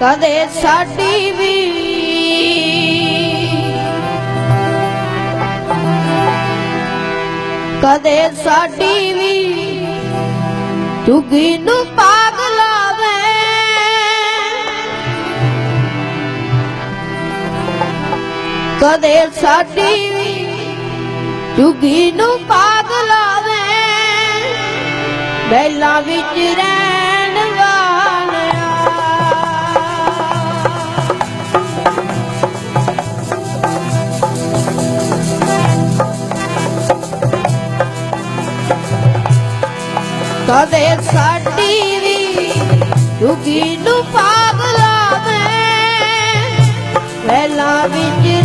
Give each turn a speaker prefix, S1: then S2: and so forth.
S1: ਕਦੇ ਸਾਡੀ ਵੀ ਕਦੇ ਸਾਡੀ ਵੀ ਚੁਗੀ ਨੂੰ ਪਾਗ ਲਾਵੇ। ਕਦੇ ਸਾਡੀ ਵੀ ਚੁਗੀ ਨੂੰ ਪਾਗ ਲਾਵੇ। ਬੈਲਾਂ ਵਿੱਚ ਰਹਿਣ ਕਦੇ ਸਾਡੀ ਵੀ ਯੁਗੀ ਨੂੰ ਪਾਗਲਾ ਮੈਂ। ਪਹਿਲਾ ਵਿੱਚ